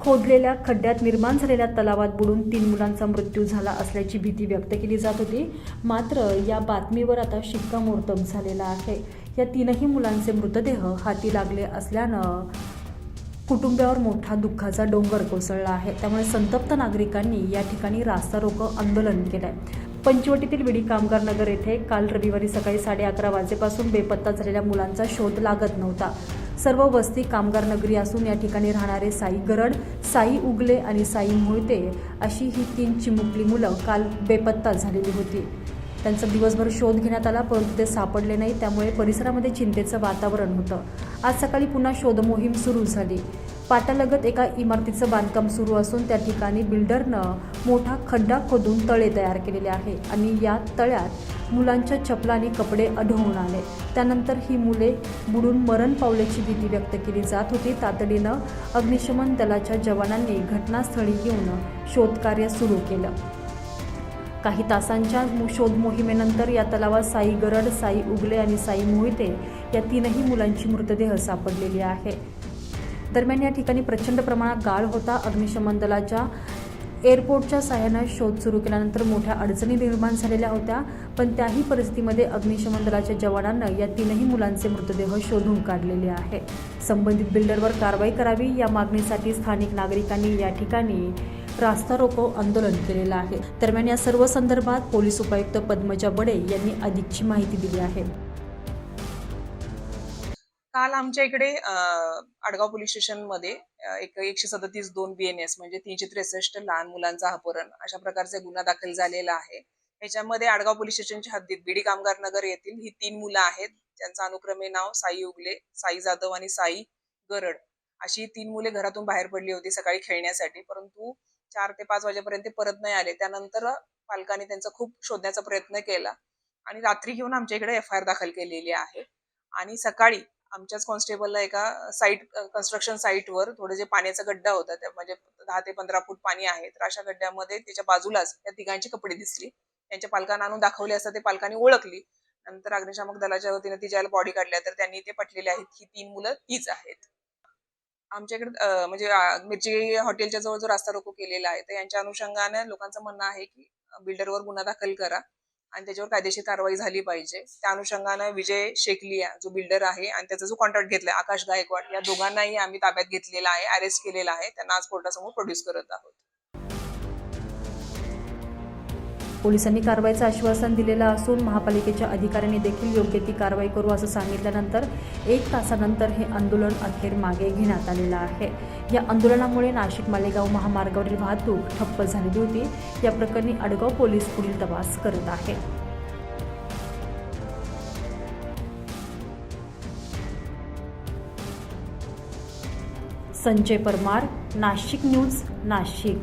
खोदलेल्या खड्ड्यात निर्माण झालेल्या तलावात बुडून तीन मुलांचा मृत्यू झाला असल्याची भीती व्यक्त केली जात होती. मात्र या बातमीवर आता शिक्कामोर्तब झालेला आहे. या तीनही मुलांचे मृतदेह हाती लागले असल्यानं कुटुंबावर मोठा दुःखाचा डोंगर कोसळला आहे. त्यामुळे संतप्त नागरिकांनी या ठिकाणी रास्ता रोको आंदोलन केलंय. पंचवटीतील विडी कामगार नगर येथे काल रविवारी सकाळी साडे अकरा वाजेपासून बेपत्ता झालेल्या मुलांचा शोध लागत नव्हता. सर्व वस्ती कामगार नगरी असून या ठिकाणी राहणारे साई गरड साई उगले आणि साई मोहिते अशी ही तीन चिमुकली मुलं काल बेपत्ता झालेली होती. त्यांचा दिवसभर शोध घेण्यात आला परंतु ते सापडले नाही त्यामुळे परिसरामध्ये चिंतेचं वातावरण होतं. आज सकाळी पुन्हा शोध मोहीम सुरू झाली. पाटालगत एका इमारतीचं बांधकाम सुरू असून त्या ठिकाणी बिल्डरनं मोठा खड्डा खोदून तळे तयार केलेले आहे आणि या तळ्यात मुलांच्या चपला आणि कपडे आढळून आले. त्यानंतर ही मुले बुडून मरण पावल्याची भीती व्यक्त केली जात होती. तातडीनं अग्निशमन दलाच्या जवानांनी घटनास्थळी येऊन शोधकार्य सुरू केलं. काही तासांच्या शोध मोहिमेनंतर या तलावात साई गरड साई उगले आणि साई मोहिते या तीनही मुलांची मृतदेह सापडलेली आहे. दरम्यान या ठिकाणी प्रचंड प्रमाणात गाळ होता. अग्निशमन दलाच्या एअरपोर्टच्या सहाय्यानं शोध सुरू केल्यानंतर मोठ्या अडचणी निर्माण झालेल्या होत्या. पण त्याही परिस्थितीमध्ये अग्निशमन दलाच्या जवानांना या तीनही मुलांचे मृतदेह शोधून काढलेले आहे. संबंधित बिल्डरवर कारवाई करावी या मागणीसाठी स्थानिक नागरिकांनी या ठिकाणी रास्ता रोको आंदोलन केलेलं आहे. दरम्यान या सर्व संदर्भात पोलीस उपायुक्त पद्मजा बडे यांनी अधिकची माहिती दिली आहे. काल आमच्या इकडे आडगाव पोलीस स्टेशनमध्ये एक एकशे सदतीस दोन बीएनएस म्हणजे तीनशे त्रेसष्ट लहान मुलांचा अपहरण अशा प्रकारचा गुन्हा दाखल झालेला आहे. याच्यामध्ये आडगाव पोलीस स्टेशनच्या हद्दीत बीडी कामगार नगर येथील ही तीन मुलं आहेत. ज्यांचं अनुक्रमे नाव साई उगले साई जाधव आणि साई गरड. अशी तीन मुले घरातून बाहेर पडली होती सकाळी खेळण्यासाठी. परंतु चार ते पाच वाजेपर्यंत परत नाही आले. त्यानंतर पालकांनी त्यांचा खूप शोधण्याचा प्रयत्न केला आणि रात्री घेऊन आमच्या इकडे एफ आय आर दाखल केलेली आहे. आणि सकाळी आमच्याच कॉन्स्टेबलला एका साईट कन्स्ट्रक्शन साईटवर थोडं जे पाण्याचा गड्डा होता. त्या म्हणजे दहा ते पंधरा फूट पाणी आहे. तर अशा गड्ड्यामध्ये त्याच्या बाजूलाच त्या तिघांची कपडे दिसली. त्यांच्या पालकांना आणून दाखवले असता ते पालकांनी ओळखली. नंतर अग्निशामक दलाच्या वतीने तिच्या ज्याला बॉडी काढल्या तर त्यांनी ते पटलेले आहेत. की तीन मुलं तीच आहेत. आमच्याकडे म्हणजे मिरची हॉटेलच्या जवळ जो रास्ता रोको केलेला आहे तर यांच्या अनुषंगाने लोकांचं म्हणणं आहे की बिल्डरवर गुन्हा दाखल करा. आणि त्याच्यावर कायदेशीर कारवाई झाली पाहिजे. त्या अनुषंगानं विजय शेकलिया जो बिल्डर आहे आणि त्याचा जो कॉन्ट्रॅक्ट घेतलाय आकाश गायकवाड या दोघांनाही आम्ही ताब्यात घेतलेला आहे अरेस्ट केलेला आहे. त्यांना आज कोर्टासमोर प्रोड्यूस करत आहोत. पोलिसांनी कारवाईचं आश्वासन दिलेलं असून महापालिकेच्या अधिकाऱ्यांनी देखील योग्य ती कारवाई करू असं सांगितल्यानंतर एक तासानंतर हे आंदोलन अखेर मागे घेण्यात आलेलं आहे. या आंदोलनामुळे नाशिक मालेगाव महामार्गावरील वाहतूक ठप्प झालेली होती. या प्रकरणी अडगाव पोलीस पुढील तपास करत आहे. संजय परमार नाशिक न्यूज नाशिक.